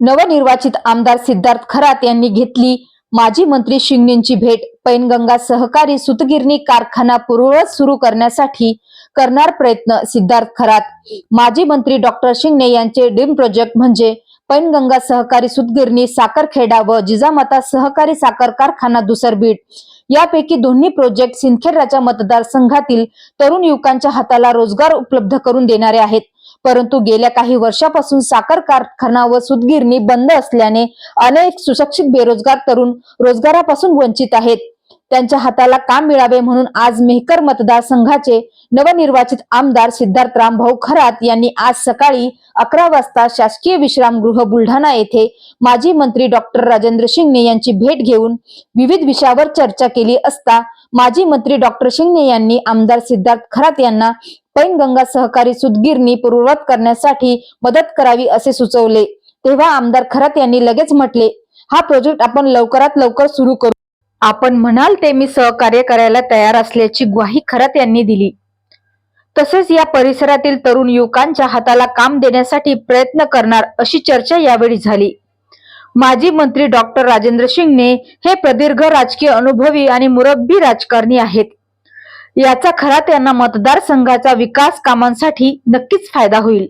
नवनिर्वाचित आमदार सिद्धार्थ खरात यांनी घेतली. माजी मंत्री शिंगणेंची भेट पैनगंगा सहकारी सुतगिरणी कारखाना पूर्ववत सुरू करण्यासाठी करणार प्रयत्न सिद्धार्थ खरात. माजी मंत्री डॉक्टर शिंगणे यांचे ड्रीम प्रोजेक्ट म्हणजे पैनगंगा सहकारी सुतगिरणी साखरखेडा व जिजामाता सहकारी साखर कारखाना दुसरबीट यापैकी दोन्ही प्रोजेक्ट सिंदखेडराच्या मतदारसंघातील तरुण युवकांच्या हाताला रोजगार उपलब्ध करून देणारे आहेत. परंतु गेल्या काही वर्षापासून साखर कारखाना व सुतगिरणी बंद असल्याने अनेक सुशिक्षित बेरोजगार तरुण रोजगारापासून वंचित आहेत. त्यांच्या हाताला काम मिळावे म्हणून आज मेहकर मतदारसंघाचे नवनिर्वाचित आमदार सिद्धार्थ रामभाऊ खरात यांनी आज सकाळी अकरा वाजता शासकीय विश्रामगृह बुलढाणा येथे माजी मंत्री डॉक्टर राजेंद्र शिंगणे यांची भेट घेऊन विविध विषयावर चर्चा केली असता माजी मंत्री डॉक्टर शिंगणे यांनी आमदार सिद्धार्थ खरात यांना पैनगंगा सहकारी सुदगिरणी पूर्ववत करण्यासाठी मदत करावी असे सुचवले. तेव्हा आमदार खरात यांनी लगेच म्हटले हा प्रोजेक्ट आपण लवकरात लवकर सुरू करू. आपण म्हणाल ते मी सहकार्य करायला तयार असल्याची ग्वाही खरात यांनी दिली. तसेच या परिसरातील तरुण युवकांच्या हाताला काम देण्यासाठी प्रयत्न करणार अशी चर्चा यावेळी झाली. माजी मंत्री डॉक्टर राजेंद्र शिंगणे हे प्रदीर्घ राजकीय अनुभवी आणि मुरब्बी राजकारणी आहेत. याचा खरा त्यांना मतदारसंघाचा विकास कामांसाठी नक्कीच फायदा होईल.